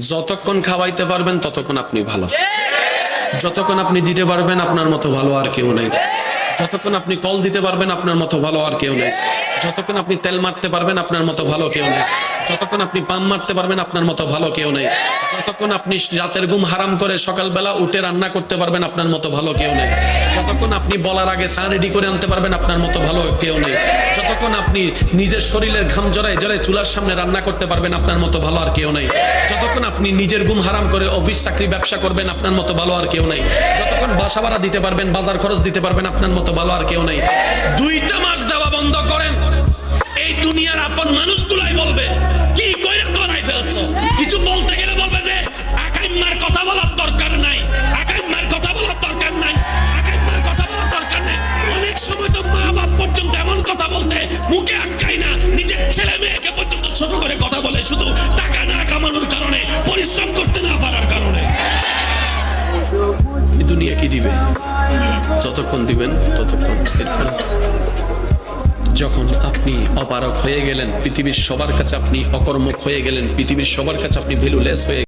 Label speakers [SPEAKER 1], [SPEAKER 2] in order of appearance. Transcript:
[SPEAKER 1] যতক্ষণ খাওয়াইতে পারবেন, ততক্ষণ আপনি ভালো। যতক্ষণ আপনি দিতে পারবেন, আপনার মতো ভালো আর কেউ নেই। যতক্ষণ আপনি কল দিতে পারবেন, আপনার মতো ভালো আর কেউ নেই। যতক্ষণ আপনি তেল মারতে পারবেন, আপনার মতো ভালো কেউ নেই। যতক্ষণ আপনি পাম মারতে পারবেন, আপনার মতো ভালো কেউ নেই। যতক্ষণ আপনি রাতের ঘুম হারাম করে সকালবেলা উঠে রান্না করতে পারবেন, আপনার মতো ভালো কেউ নেই। যতক্ষণ আপনি বলার আগে চা রেডি করে আনতে পারবেন, আপনার মতো ভালো কেউ নেই। যতক্ষণ আপনি নিজের শরীরের ঘাম জড়ায় জড়ায় চুলার সামনে রান্না করতে পারবেন, আপনার মতো ভালো আর কেউ নেই। যতক্ষণ আপনি নিজের ঘুম হারাম করে অফিস চাকরি ব্যবসা করবেন, আপনার মতো ভালো আর কেউ নেই। যতক্ষণ বাসা ভাড়া দিতে পারবেন, বাজার খরচ দিতে পারবেন, আপনার মতো ভালো আর কেউ নেই। দুইটা মাস দেওয়া দুনিয়া কি দিবে? যতক্ষণ দিবেন, ততক্ষণ যখন আপনি অপারক হয়ে গেলেন, পৃথিবীর সবার কাছে আপনি অকর্মক হয়ে গেলেন, পৃথিবীর সবার কাছে আপনি ভ্যালুলেস হয়ে